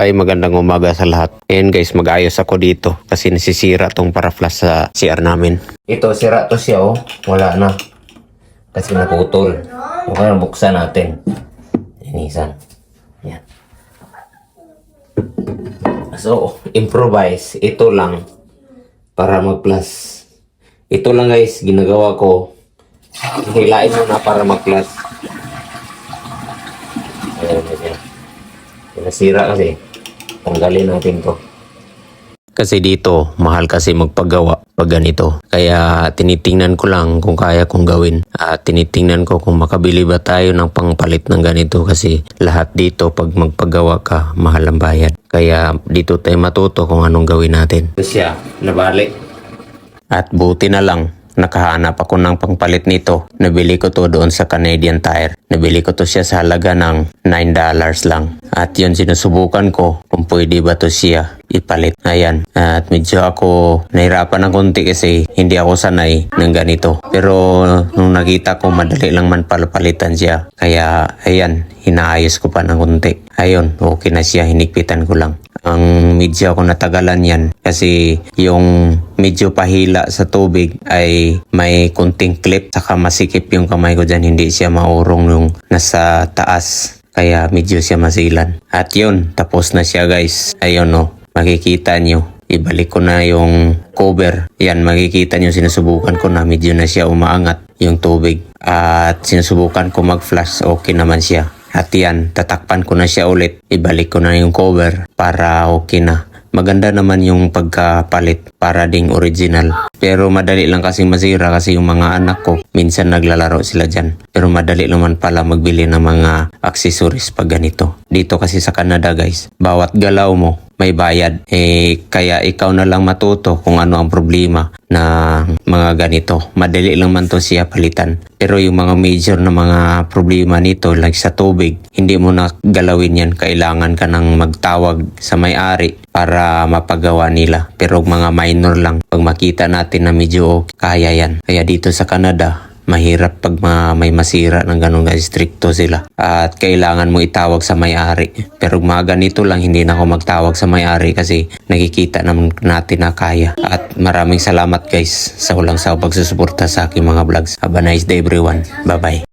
Ay magandang umaga sa lahat. Ayan guys, mag-ayos ako dito kasi nasisira tong paraflas sa CR namin. Ito, sira to siya oh. Wala na. Kasi naputol. Okay, buksan natin. Inisan. Yan. So, improvise. Ito lang para mag-plus. Ito lang guys, ginagawa ko. Hilain mo na para mag-plus. Ayan, ayan. Nasira kasi. Tanggalin natin to. Kasi dito, mahal kasi magpagawa pag ganito. Kaya tinitingnan ko lang kung kaya kong gawin. At tinitingnan ko kung makabili ba tayo ng pangpalit ng ganito kasi lahat dito pag magpagawa ka, mahal ang bayad. Kaya dito tayo matuto kung anong gawin natin. Siya, nabali. At buti na lang, nakahanap ako ng pangpalit nito. Nabili ko to doon sa Canadian Tire. Nabili ko to siya sa halaga ng $9 lang. At yun, sinusubukan ko kung pwede ba to siya ipalit. Ayan. At medyo ako nahirapan ng konti kasi hindi ako sanay ng ganito. Pero nung nakita ko, madali lang man palapalitan siya. Kaya, ayan, hinaayos ko pa ng konti. Ayun, okay na siya, hinikpitan ko lang. Ang medyo ako natagalan yan. Kasi yung medyo pahila sa tubig ay may kunting clip saka masikip yung kamay ko dyan. Hindi siya maurong yung nasa taas. Kaya medyo siya masilan. At yun tapos na siya guys. Ayun no makikita nyo. Ibalik ko na yung cover. Yan makikita nyo. Sinusubukan ko na medyo na siya umaangat yung tubig. At sinusubukan ko mag flash okay naman siya at yan, tatakpan ko na siya ulit. Ibalik ko na yung cover para okay na. Maganda naman yung pagkapalit para ding original. Pero madali lang kasing masira kasi yung mga anak ko, minsan naglalaro sila dyan. Pero madali naman pala magbili ng mga accessories pag ganito. Dito kasi sa Canada guys, bawat galaw mo, may bayad. Eh, kaya ikaw na lang matuto kung ano ang problema na mga ganito. Madali lang man to siya palitan. Pero yung mga major na mga problema nito, like sa tubig, hindi mo na galawin yan. Kailangan ka nang magtawag sa may-ari para mapagawa nila. Pero mga minor lang, pag makita natin na medyo kaya yan. Kaya dito sa Canada, mahirap pag ma- may masira ng ganun guys, stricto sila. At kailangan mo itawag sa may-ari. Pero mga ganito lang, hindi na ako magtawag sa may-ari kasi nakikita naman natin na kaya. At maraming salamat guys sa ulang sa pagsusuporta sa aking mga vlogs. Have a nice day everyone. Bye-bye.